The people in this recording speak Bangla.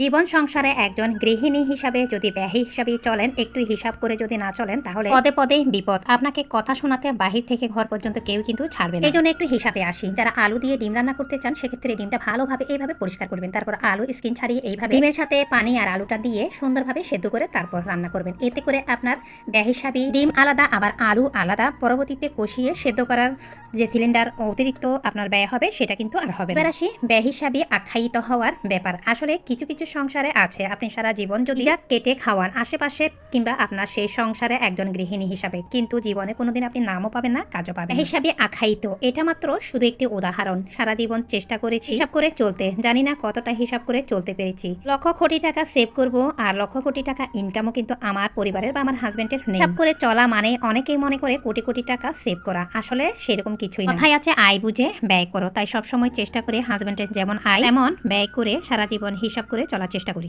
জীবন সংসারে একজন গৃহিণী হিসাবে যদি ব্যয়ী হিসাবে চলেন একটু হিসাব করে যদি না চলেন তাহলে পদে পদে বিপদ। আপনাকে কথা শোনাতে বাহির থেকে ঘর পর্যন্ত কেউ কিন্তু ছাড়বে না। এই জন্য একটু হিসাবে আসি। যারা আলু দিয়ে ডিম রান্না করতে চান সেক্ষেত্রে ডিমটা ভালোভাবে এইভাবে পরিষ্কার করবেন। তারপর আলু স্কিন ছাড়িয়ে এইভাবে ডিমের সাথে পানি আর আলুটা দিয়ে সুন্দরভাবে সেদ্ধ করে তারপর রান্না করবেন। এতে করে আপনার ব্যহিসাবি ডিম আলাদা আবার আলু আলাদা পরবর্তীতে কষিয়ে সেদ্ধ করার যে সিলিন্ডার অতিরিক্ত আপনার ব্যয় হবে সেটা কিন্তু আর হবে না। এবার আসি ব্যয় হিসাবে আখ্যায়িত হওয়ার ব্যাপার। আসলে কিছু কিছু সংসারে আছে। আপনি সারা জীবন যদি যা কেটে খাওয়ান আশেপাশে কিংবা আপনার সেই সংসারে একজন গৃহিণী হিসাবে কিন্তু জীবনে কোনোদিন আপনি নামও পাবেন না কাজও পাবেন হিসাবে আখ্যায়িত। এটা মাত্র শুধু একটি উদাহরণ। সারা জীবন চেষ্টা করেছি। হিসাব করে চলতে। জানি না কতটা হিসাব করে চলতে পেরেছি। লক্ষ কোটি টাকা সেভ করব আর লক্ষ কোটি টাকা ইনকামও কিন্তু আমার পরিবারের বা আমার হাজবেন্ডের হিসাব করে চলা মানে অনেকেই মনে করে কোটি কোটি টাকা সেভ করা। আসলে সেরকম কিছুই না। কথাই আছে আয় বুঝে ব্যয় করো। তাই সবসময় চেষ্টা করে হাজবেন্ডের যেমন আয় তেমন ব্যয় করে সারা জীবন হিসাব করে চলার চেষ্টা করি।